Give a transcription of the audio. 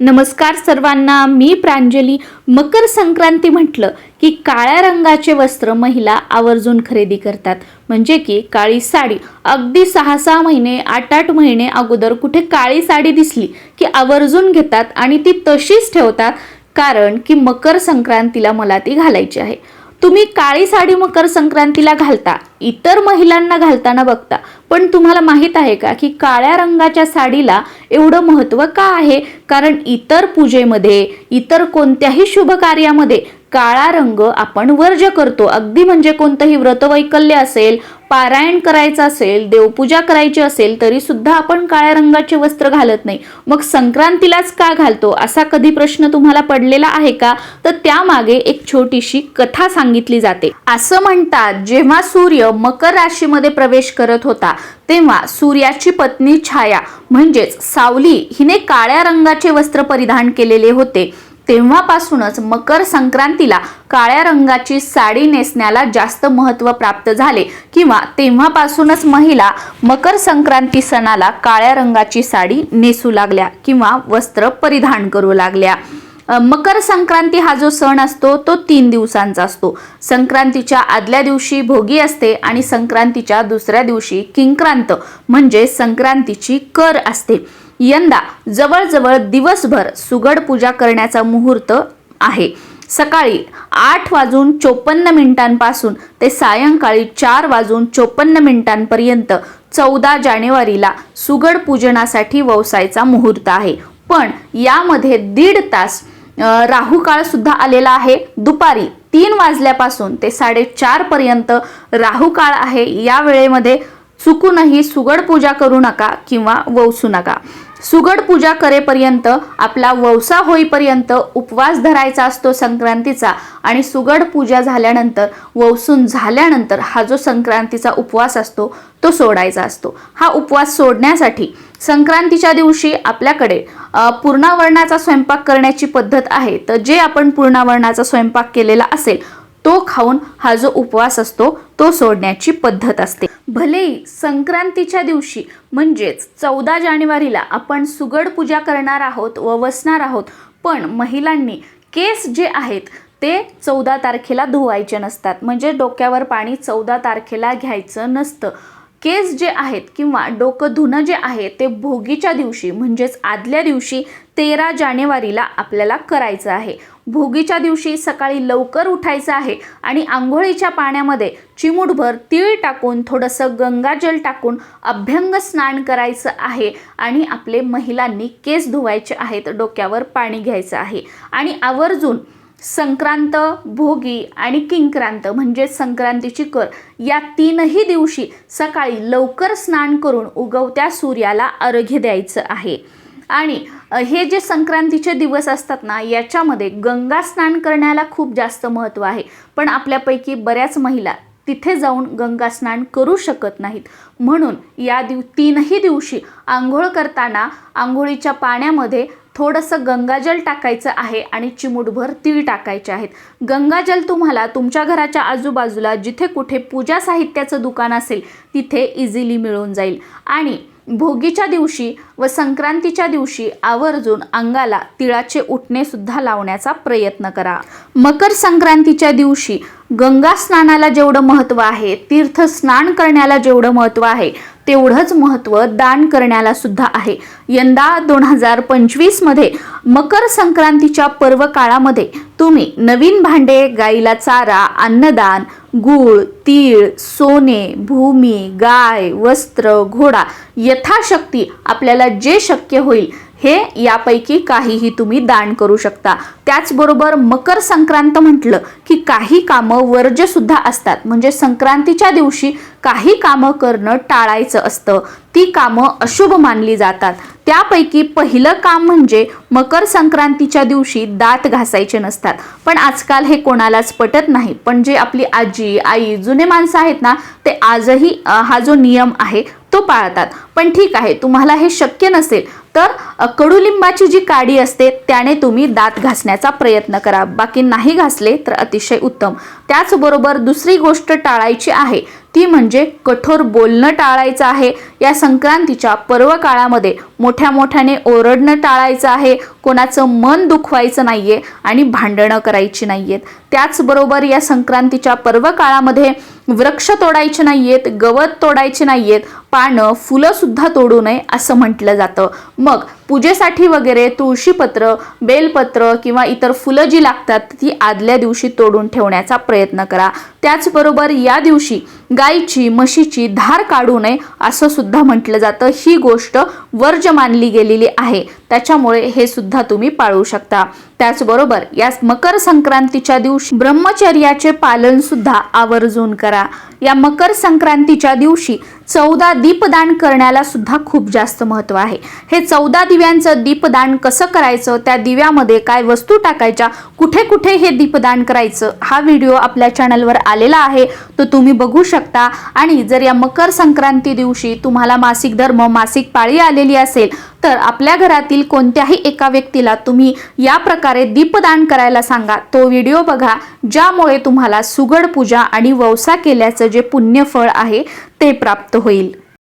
नमस्कार सर्वांना मी प्रांजली. मकर संक्रांती म्हटलं की काळ्या रंगाचे वस्त्र महिला आवर्जून खरेदी करतात. म्हणजे की काळी साडी. अगदी सहा सहा महिने आठ आठ महिने अगोदर कुठे काळी साडी दिसली की आवर्जून घेतात आणि ती तशीच ठेवतात. कारण की मकर संक्रांतीला मला ती घालायची आहे. तुम्ही काळी साडी मकर संक्रांतीला घालता इतर महिलांना घालताना बघता. पण तुम्हाला माहीत आहे का की काळ्या रंगाच्या साडीला एवढं महत्त्व का आहे? कारण इतर पूजेमध्ये इतर कोणत्याही शुभ कार्यामध्ये काळा रंग आपण वर्ज करतो. अगदी म्हणजे कोणतंही व्रतवैकल्य असेल पारायण करायचं असेल देवपूजा करायची असेल तरी सुद्धा आपण काळ्या रंगाचे वस्त्र घालत नाही. मग संक्रांतीलाच का घालतो? असा कधी प्रश्न तुम्हाला पडलेला आहे का? तर त्यामागे एक छोटीशी कथा सांगितली जाते. असं म्हणतात जेव्हा सूर्य मकर राशीमध्ये प्रवेश करत होता तेव्हा सूर्याची पत्नी छाया म्हणजेच सावली हिने काळ्या रंगाचे वस्त्र परिधान केलेले होते. तेव्हापासूनच मकर संक्रांतीला काळ्या रंगाची साडी नेसण्याला जास्त महत्त्व प्राप्त झाले किंवा तेव्हापासूनच महिला मकर संक्रांती सणाला काळ्या रंगाची साडी नेसू लागल्या किंवा वस्त्र परिधान करू लागल्या. मकर संक्रांती हा जो सण असतो तो तीन दिवसांचा असतो. संक्रांतीच्या आदल्या दिवशी भोगी असते आणि संक्रांतीच्या दुसऱ्या दिवशी किंक्रांत म्हणजे संक्रांतीची कर असते. यंदा जवळजवळ दिवसभर सुगड पूजा करण्याचा मुहूर्त आहे. सकाळी आठ वाजून चोपन्न मिनिटांपासून ते सायंकाळी चार वाजून चोपन्न मिनिटांपर्यंत चौदा जानेवारीला सुगड पूजनासाठी वसायचा मुहूर्त आहे. पण यामध्ये दीड तास अ, राहू काळ सुद्धा आलेला आहे. दुपारी तीन वाजल्यापासून ते साडेचार पर्यंत राहू काळ आहे. या वेळेमध्ये चुकूनही सुगड पूजा करू नका किंवा ववसू नका. सुगड पूजा करेपर्यंत आपला ववसा होईपर्यंत उपवास धरायचा असतो संक्रांतीचा आणि सुगड पूजा झाल्यानंतर ववसून झाल्यानंतर हा जो संक्रांतीचा उपवास असतो तो सोडायचा असतो. हा उपवास सोडण्यासाठी संक्रांतीच्या दिवशी आपल्याकडे पूर्णावरणाचा स्वयंपाक करण्याची पद्धत आहे. तर जे आपण पूर्णावरणाचा स्वयंपाक केलेला असेल तो खाऊन हा जो उपवास असतो तो सोडण्याची पद्धत असते. भलेही संक्रांतीच्या दिवशी म्हणजेच चौदा जानेवारीला आपण सुगड पूजा करणार आहोत व वसणार आहोत पण महिलांनी केस जे आहेत ते चौदा तारखेला धुवायचे नसतात. म्हणजे डोक्यावर पाणी चौदा तारखेला घ्यायचं नसतं. केस जे आहेत किंवा डोकं धुणं जे आहे ते भोगीच्या दिवशी म्हणजेच आदल्या दिवशी तेरा जानेवारीला आपल्याला करायचं आहे. भोगीच्या दिवशी सकाळी लवकर उठायचं आहे आणि आंघोळीच्या पाण्यामध्ये चिमूटभर तीळ टाकून थोडंसं गंगाजल टाकून अभ्यंग स्नान करायचं आहे आणि आपले महिलांनी केस धुवायचे आहेत डोक्यावर पाणी घ्यायचं आहे. आणि आवर्जून संक्रांत भोगी आणि किंक्रांत म्हणजेच संक्रांतीची कर. या तीनही दिवशी सकाळी लवकर स्नान करून उगवत्या सूर्याला अर्घ्य द्यायचं आहे. आणि हे जे संक्रांतीचे दिवस असतात ना याच्यामध्ये गंगा स्नान करण्याला खूप जास्त महत्त्व आहे. पण आपल्यापैकी बऱ्याच महिला तिथे जाऊन गंगा स्नान करू शकत नाहीत. म्हणून या दिव तीनही दिवशी आंघोळ करताना आंघोळीच्या पाण्यामध्ये थोडंसं गंगाजल टाकायचं आहे आणि चिमूटभर तीळ टाकायचे आहेत. गंगाजल तुम्हाला तुमच्या घराच्या आजूबाजूला जिथे कुठे पूजा साहित्याचं दुकान असेल तिथे इझिली मिळून जाईल. आणि भोगीच्या दिवशी व संक्रांतीच्या दिवशी आवर्जून अंगाला तिळाचे उठणे सुद्धा लावण्याचा प्रयत्न करा. मकर संक्रांतीच्या दिवशी गंगा स्नानाला जेवढं महत्त्व आहे तीर्थ स्नान करण्याला जेवढं महत्त्व आहे तेवढंच महत्त्व दान करण्याला सुद्धा आहे. यंदा दोन हजार पंचवीसमध्ये मकर संक्रांतीच्या पर्व काळामध्ये तुम्ही नवीन भांडे गाईला चारा अन्नदान गूळ तीळ सोने भूमी गाय वस्त्र घोडा यथाशक्ती आपल्याला जे शक्य होईल हे यापैकी काहीही तुम्ही दान करू शकता. त्याचबरोबर मकर संक्रांत म्हटलं की काही कामं वर्ज्यसुद्धा असतात. म्हणजे संक्रांतीच्या दिवशी काही कामं करणं टाळायचं असतं. ती कामं अशुभ मानली जातात. त्यापैकी पहिलं काम म्हणजे मकर संक्रांतीच्या दिवशी दात घासायचे नसतात. पण आजकाल हे कोणालाच पटत नाही. पण जे आपली आजी आई जुने माणसं आहेत ना ते आजही हा जो नियम आहे तो पाळतात. पण ठीक आहे तुम्हाला हे शक्य नसेल तर कडुलिंबाची जी काडी असते त्याने तुम्ही दात घासण्याचा प्रयत्न करा. बाकी नाही घासले तर अतिशय उत्तम. त्याचबरोबर दुसरी गोष्ट टाळायची आहे ती म्हणजे कठोर बोलणं टाळायचं आहे. या संक्रांतीच्या पर्व काळामध्ये मोठ्या मोठ्याने ओरडणं टाळायचं आहे. कोणाचं मन दुखवायचं नाही आहे आणि भांडणं करायची नाही आहेत त्याचबरोबर या संक्रांतीच्या पर्व काळामध्ये वृक्ष तोडायचे नाही आहेत गवत तोडायचे नाही आहेत पानं फुलंसुद्धा तोडू नये असं म्हटलं जातं. मग पूजेसाठी वगैरे तुळशीपत्र बेलपत्र किंवा इतर फुलं जी लागतात ती आदल्या दिवशी तोडून ठेवण्याचा प्रयत्न करा. त्याचबरोबर या दिवशी गाईची म्हशीची धार काढू नये असं सुद्धा म्हटलं जातं. ही गोष्ट वर्ज मानली गेलेली आहे. त्याच्यामुळे हे सुद्धा तुम्ही पाळू शकता. त्याचबरोबर या मकर संक्रांतीच्या दिवशी ब्रह्मचर्याचे पालन सुद्धा आवर्जून करा. या मकर संक्रांतीच्या दिवशी चौदा दीपदान करण्याला सुद्धा खूप जास्त महत्त्व आहे. हे चौदा दिव्यांचं दीपदान कसं करायचं? त्या दिव्यामध्ये काय वस्तू टाकायच्या? कुठे कुठे हे दीपदान करायचं? हा व्हिडिओ आपल्या चॅनलवर आलेला आहे तो तुम्ही बघू शकता. आणि जर या मकर संक्रांती दिवशी तुम्हाला मासिक धर्म मासिक पाळी आलेली असेल तर आपल्या घरातील कोणत्याही एका व्यक्तीला तुम्ही या प्रकारे दीपदान करायला सांगा. तो व्हिडिओ बघा ज्यामुळे तुम्हाला सुगड पूजा आणि वौसा केल्याचं जे पुण्यफळ आहे ते प्राप्त होईल.